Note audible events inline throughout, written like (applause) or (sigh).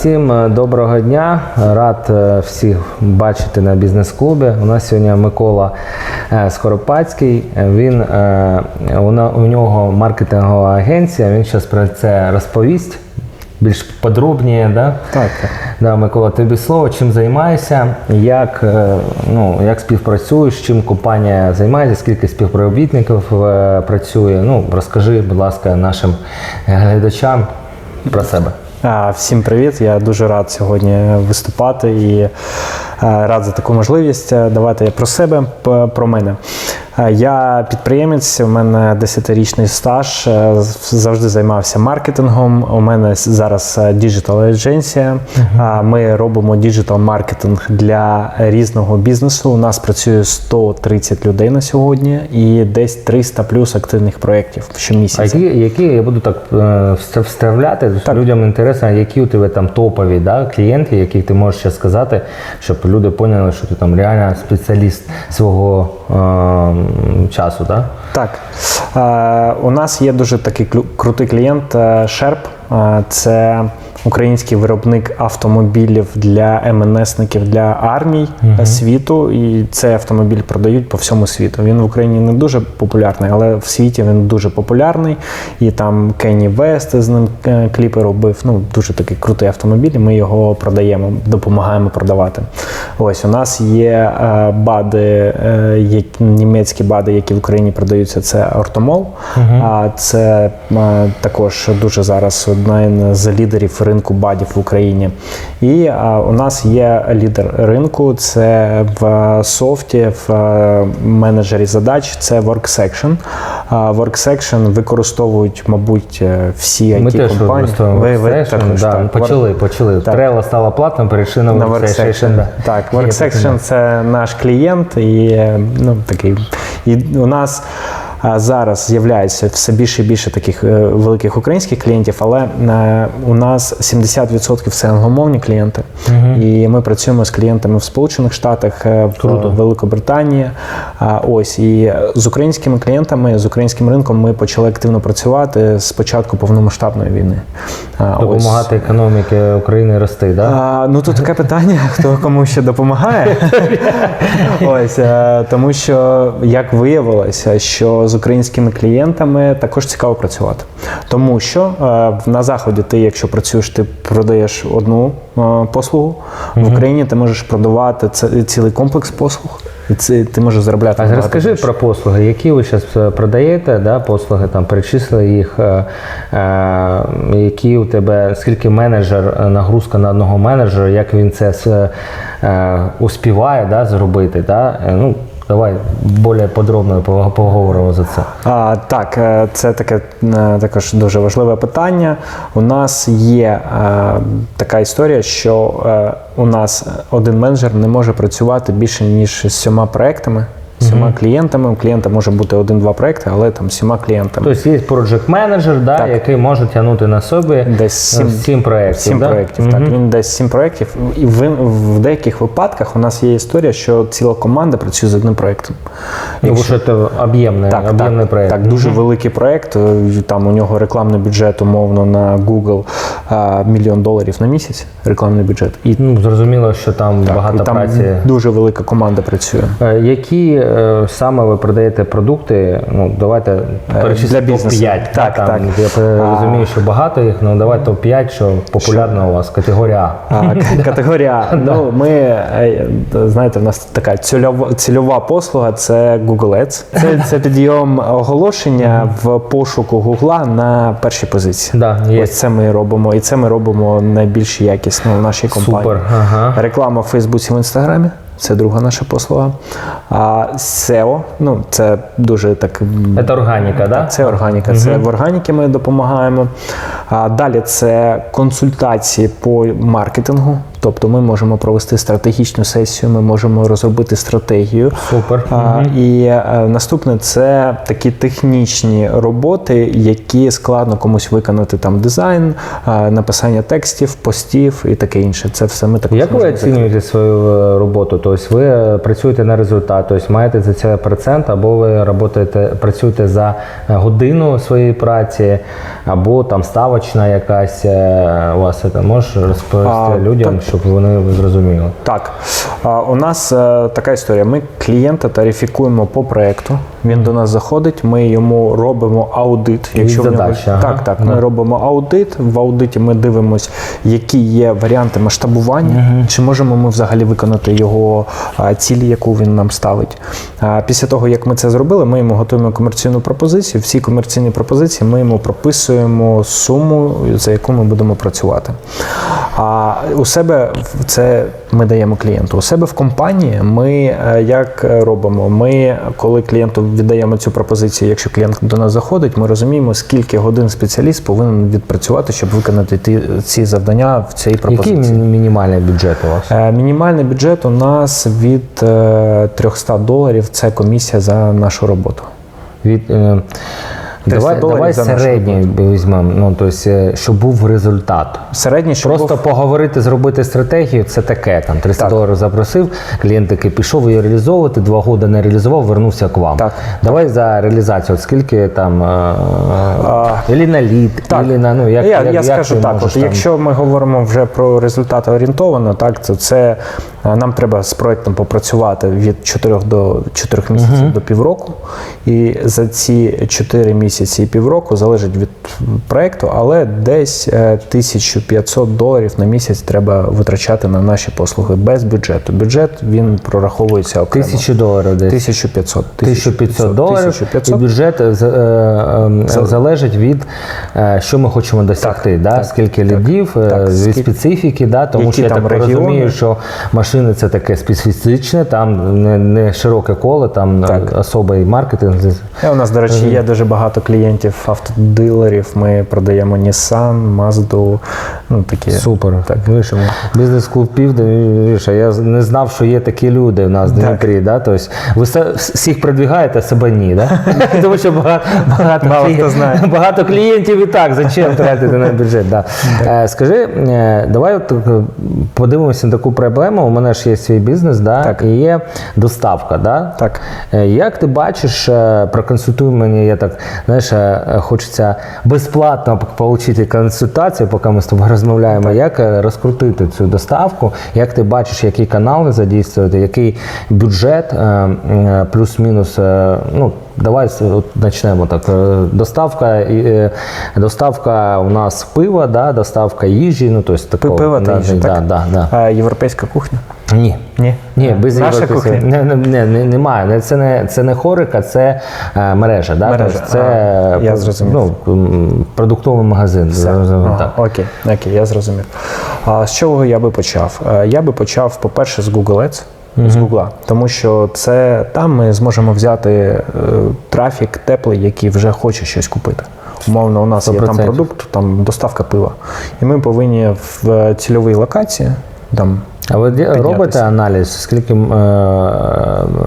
Всім е, доброго дня. Рад е, всіх бачити на бізнес-клубі. У нас сьогодні Микола е, Скоропадський. Він у нього маркетингова агенція. Він зараз про це розповість більш подробніше. Да? Так. Да, Микола, тобі слово, чим займаєшся, як, ну, як співпрацюєш, чим компанія займається, скільки співробітників працює. Ну, розкажи, будь ласка, нашим глядачам про себе. Всім привіт! Я дуже рад сьогодні виступати і е, рад за таку можливість. Е, Давайте я про себе, про мене. Е, Я підприємець, у мене 10-річний стаж, е, завжди займався маркетингом. У мене зараз е, діджитал агенція. А Ми робимо діджитал маркетинг для різного бізнесу. У нас працює 130 людей на сьогодні і десь 300 плюс активних проєктів А щомісяця. які, які я буду так вставляти, людям інтересно, які у тебе там топові да, клієнти, яких ти можеш ще сказати, щоб люди поняли, що ти там реально спеціаліст свого часу. Да? Так, е, у нас є дуже такий крутий клієнт Шерп. Е, Це український виробник автомобілів для МНСників для армій е, світу. І цей автомобіль продають по всьому світу. Він в Україні не дуже популярний, але в світі він дуже популярний. І там Кенні Вест з ним е, кліпи робив. Ну, дуже такий крутий автомобіль. і Ми його продаємо, допомагаємо продавати. Ось у нас є е, бади, е, німецькі бади, які в Україні продаються. Це Ортомол. А це е, також дуже зараз одна з лідерів ринку бадів в Україні. І е, у нас є лідер ринку. Це в софті, в е, менеджері задач. Це WorkSection. А WorkSection використовують, мабуть, е, всі Ми it компанії. Ви, ви також, да, так. почали, почали. Так. Trello стала платним, перейшли на На WorkStation. WorkSection. да. Так, WorkSection це наш клієнт, і е, ну такий. І у нас зараз з'являється все більше і більше таких е, великих українських клієнтів, але е, у нас 70% це англомовні клієнти. І ми працюємо з клієнтами в Сполучених Штатах, е, в Круто. Великобританії. Ось і з українськими клієнтами, з українським ринком ми почали активно працювати з початку повномасштабної війни. А, ось. Допомагати економіки України рости, да? А, ну тут таке питання, (laughs) хто кому ще допомагає. (laughs) Ось тому, що як виявилося, що з українськими клієнтами також цікаво працювати. Тому що е, на заході ти, якщо працюєш, ти продаєш одну е, послугу. В Україні ти можеш продавати цілий комплекс послуг, і це ти можеш заробляти. А розкажи більше. про послуги, які ви зараз продаєте, да, послуги, там перечислили їх, е, е, які у тебе, скільки менеджер, е, нагрузка на одного менеджера, як він це е, успіває да, зробити. Да? Е, Ну, давай більш подробно пог- поговоримо за це. А, так, е, це таке е, також дуже важливе питання. У нас є а, така історія, що а, у нас один менеджер не може працювати більше ніж з сьома проектами, сьома клієнтами. У клієнта може бути один-два проекти, але там з сьома клієнтами. Тобто є project менеджер, да, Так. який може тягнути на собі Десь сім- сім, проєктів. Сім да? проєктів. Так, він десь сім проєктів. І в, в деяких випадках у нас є історія, що ціла команда працює з одним проєктом. Ну, бо що це об'ємний, Так, об'ємний так, проєкт. так, дуже великий проєкт. е, Там у нього рекламний бюджет, умовно, на Google а, мільйон доларів на місяць. Рекламний бюджет. І, Ну, зрозуміло, що там так, багато і там праці. дуже велика команда працює. Е, Які е, саме ви продаєте продукти? Ну, давайте перечислимо для бізнесу. топ-5. Так, там, так. Я розумію, що багато їх, ну давай топ-5, що популярно у вас, категорія А. А, (laughs) к- Категорія. Ну, ми е, знаєте, в нас така цільова, цільова послуга це Google Ads. Це, це підйом оголошення в пошуку Гугла на першій позиції. Да, є. Ось це ми робимо, і це ми робимо найбільш якісно в нашій компанії. Супер. Ага. Реклама в Фейсбуці в Інстаграмі. Це друга наша послуга. А SEO, ну це дуже так. Це органіка, да? це органіка, це в органіки ми допомагаємо. А далі це консультації по маркетингу. Тобто ми можемо провести стратегічну сесію, ми можемо розробити стратегію. Супер. А, і е, наступне це такі технічні роботи, які складно комусь виконати там дизайн, е, написання текстів, постів і таке інше. Це все ми також Як ви оцінюєте свою е, роботу? Тобто ви працюєте на результат, тобто маєте за це процент, або ви работаєте, працюєте за годину своєї праці, або там ставочна якась у вас це можеш розповісти А, людям, так. Щоб вони зрозуміли. Так, а, у нас е, така історія. Ми клієнта тарифікуємо по проекту. Він до нас заходить, ми йому робимо аудит. Якщо в нього ага. так, так, Да. ми робимо аудит. В аудиті ми дивимося, які є варіанти масштабування, чи можемо ми взагалі виконати його цілі, яку він нам ставить. А, Після того, як ми це зробили, ми йому готуємо комерційну пропозицію. Всі комерційні пропозиції ми йому прописуємо суму, за яку ми будемо працювати. А у себе це ми даємо клієнту. У себе в компанії ми е, як е, робимо? Ми, коли клієнту віддаємо цю пропозицію, якщо клієнт до нас заходить, ми розуміємо, скільки годин спеціаліст повинен відпрацювати, щоб виконати ті, ці завдання в цій пропозиції. мі- мінімальний бюджет у вас? Е, Мінімальний бюджет у нас від е, 300 доларів. Це комісія за нашу роботу. Від, е, 300 давай давай середній візьмемо, ну, тобто, е, щоб був результат. Середній, щоб Просто був- поговорити, зробити стратегію, це таке. Там 300 Так. доларів запросив, клієнт таки пішов її реалізовувати, два роки не реалізував, вернувся к вам. Так. Давай за реалізацію, от скільки там е, ілі на лід, Так. ілі на ну як я, як, я як скажу ти так, можеш от, там- якщо ми говоримо вже про результати орієнтовано, так то це е, нам треба з проектом попрацювати від 4 до 4 місяців до півроку. І за ці 4 місяці і півроку залежить від проекту, але десь е, 1500 доларів на місяць треба витрачати на наші послуги без бюджету. Бюджет він прораховується окремо. Тисячу доларів десь. 1500. 1500 доларів 1500. і бюджет е, е, е, залежить від е, що ми хочемо досягти, да? так, скільки так, лідів, е, так, від специфіки, да? тому які що я там так регіони. розумію, що машини це таке специфічне, там не, не широке коло, там Так. особий маркетинг. І у нас, до речі, є дуже багато клієнтів автодилерів. Ми продаємо Nissan, Mazda, ну такі. Супер. Так. Видиш, бізнес-клуб Південь, я не знав, що є такі люди в нас в Дніпрі. Да? Тобто, ви всіх продвигаєте, а себе ні, да? (laughs) тому що багато, багато, Мало хто знає. (laughs) багато клієнтів і так, зачем тратити на бюджет. Да. Е, Скажи, е, давай от, е, подивимося на таку проблему. У мене ж є свій бізнес, да? Так. і є доставка. Да? Так. Як ти бачиш, проконсультуй мені, я так, знаєш, е, хочеться безплатно отримати консультацію, поки ми з тобою розмовляємо, як е, розкрутити цю доставку, як ти бачиш, які канали задійствувати, який бюджет, е, е, плюс-мінус, е, ну, давай почнемо так. Е, Доставка, е, доставка у нас пива, да, доставка їжі, ну, тобто такого. Пиво та їжа, да, так? да, да. Європейська кухня? Ні. Ні. Ні, без Наша кухня? Не, не, не, не, немає. Це не, це не хорика, це е, мережа. Да? Мережа, Тобто це а, я е, зрозумів. Ну, продуктовий магазин. зрозуміло, Ага, так. окей, окей, я зрозумів. А з чого я би почав? Е, Я би почав, по-перше, з Google Ads. З Google, тому що це там ми зможемо взяти е, трафік теплий, який вже хоче щось купити. Умовно, у нас є там продукт, там доставка пива. І ми повинні в е, цільовій локації там А ви піднятися. робите аналіз, скільки е,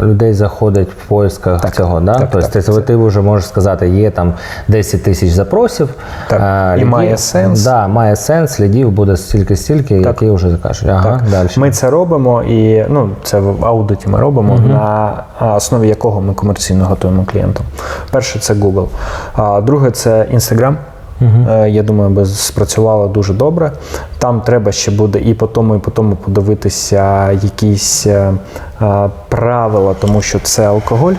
людей заходить в поисках цього? Да? так, тобто так, ти, ти вже можеш сказати, є там 10 тисяч запросів. Так, е, і лідів- має сенс. Да, має сенс, слідів буде стільки-стільки, які вже закажуть. Ага, Так. далі. Ми це робимо, і ну це в аудиті ми робимо на основі якого ми комерційно готуємо клієнтам. Перше це Google, а друге це Instagram. Е, Я думаю, би спрацювало дуже добре. Там треба ще буде і по тому, і по тому подивитися якісь е, е, правила, тому що це алкоголь.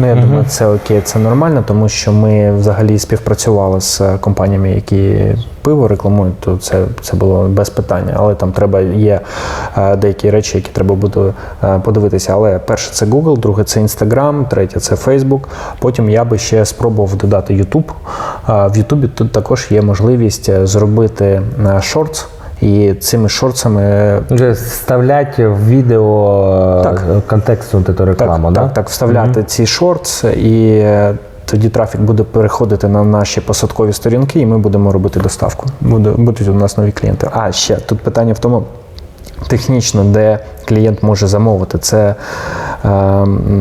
Ну, я думаю, це окей, це нормально, тому що ми взагалі співпрацювали з е, компаніями, які пиво рекламують, то це, це було без питання. Але там треба є е, деякі речі, які треба буде е, подивитися. Але перше це Google, друге це Instagram, третє це Facebook. Потім я би ще спробував додати YouTube. В YouTube тут також є можливість зробити шортс. І цими шорцами Вже вставлять в відео Так. так. контексту ту рекламу, так, да? так, так, вставляти ці шортс, і е, тоді трафік буде переходити на наші посадкові сторінки, і ми будемо робити доставку. Буде, будуть у нас нові клієнти. А ще тут питання в тому. Технічно, де клієнт може замовити. Це е,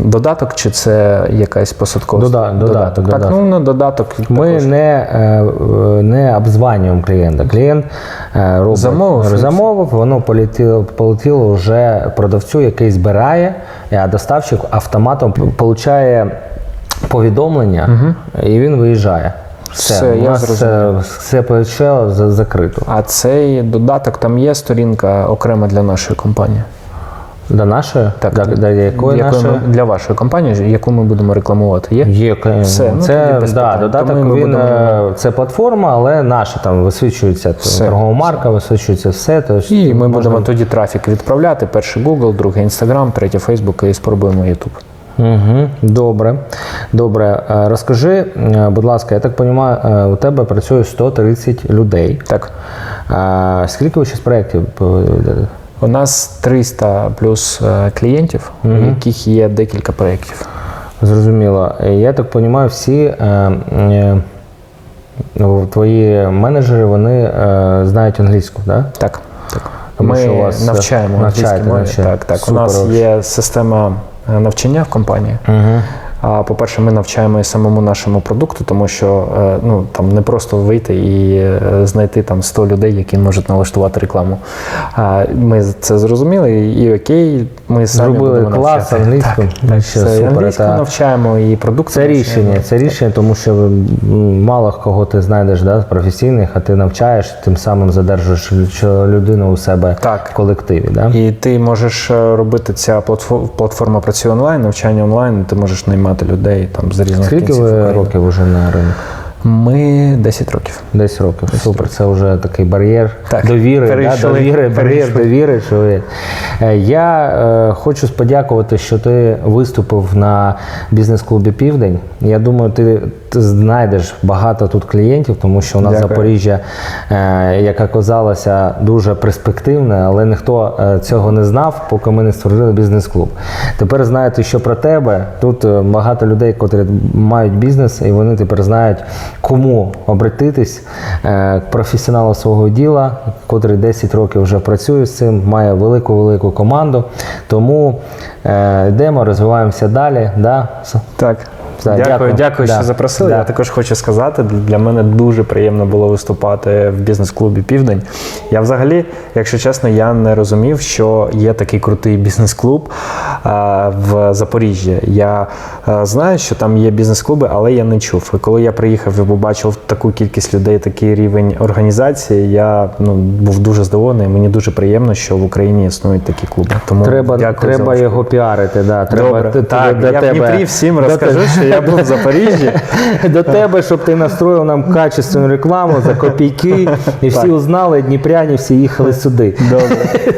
додаток чи це якась посадкова? Дода- додаток, Так, додаток. ну на додаток Ми також. не, е, не обзванюємо клієнта. Клієнт е, робить, Замовив. замовив, воно полетіло, полетіло вже продавцю, який збирає, а доставщик автоматом отримує повідомлення і він виїжджає. Все, Все, я зрозумів. все, все почало закрито. А цей додаток там є сторінка окрема для нашої компанії. До нашої? Так, До, до якої Якої нашої? ми- для вашої компанії, яку ми будемо рекламувати. Є? Є. Все, ну, це тоді да, додаток. Тому Він будемо- е, це платформа, але наша там висвічується Все. торгова марка, висвічується все. Тож І ми можна- будемо тоді трафік відправляти. Перший Google, другий Instagram, третій Facebook і спробуємо YouTube. Угу, добре. Добре. Е, Розкажи, е, будь ласка, я так розумію, е, у тебе працює 130 людей. Так. А скільки ви ще з проєктів? У нас 300 плюс клієнтів, у яких є декілька проєктів. Зрозуміло. Я так розумію, всі твої менеджери вони знають англійську, так? Да? Так. так. Тому Ми що у вас, навчаємо англійській мові. Так, так. Супер у нас є система навчання в компанії. Угу. А по-перше, ми навчаємо і самому нашому продукту, тому що е, ну там не просто вийти і е, знайти там 100 людей, які можуть налаштувати рекламу. А ми це зрозуміли, і, окей, ми самі Зробили будемо клас навчати. англійську. Це- навчаємо і продукт. Це рішення, це рішення, тому що мало кого ти знайдеш да, професійних, а ти навчаєш, тим самим задержуєш людину у себе Так. в колективі. Да? І ти можеш е, робити ця платфо- платформа працює онлайн, навчання онлайн. Ти можеш наймати людей там з різних Скільки кінців ви України. років вже на ринку? Ми 10 років. 10 років. Супер, це вже такий бар'єр Так, довіри, да, довіри, бар'єр довіри. Що. Е, Я е, хочу подякувати, що ти виступив на бізнес-клубі Південь. Я думаю, ти, ти знайдеш багато тут клієнтів, тому що у нас Дякую. Запоріжжя, е, як оказалося, дуже перспективне, але ніхто е, цього не знав, поки ми не створили бізнес-клуб. Тепер знаєте, що про тебе. Тут е, багато людей, котрі мають бізнес, і вони тепер знають, кому обратитись е, к професіоналу свого діла, котрий 10 років вже працює з цим, має велику велику команду. Тому е, йдемо, розвиваємося далі. Да? Так. Все, дякую, дякую. дякую, Да. що запросили. Да. Я також хочу сказати, для мене дуже приємно було виступати в бізнес-клубі Південь. Я взагалі, якщо чесно, я не розумів, що є такий крутий бізнес-клуб а, в Запоріжжі. Я а, знаю, що там є бізнес-клуби, але я не чув. І коли я приїхав і побачив таку кількість людей, такий рівень організації, я ну, був дуже здивований. Мені дуже приємно, що в Україні існують такі клуби. Тому Треба, дякую треба його піарити. Да. Треба Добре. ти- так, я в Дніпрі всім розкажу, що я був в Запоріжжі. (laughs) До тебе, щоб ти настроїв нам качественну рекламу за копійки, і всі узнали, дніпряні всі їхали сюди. Добре.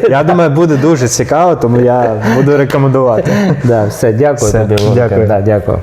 Я думаю, буде дуже цікаво, тому я буду рекомендувати. (laughs) Да, все, дякую Все, тобі, дякую. Да, дякую.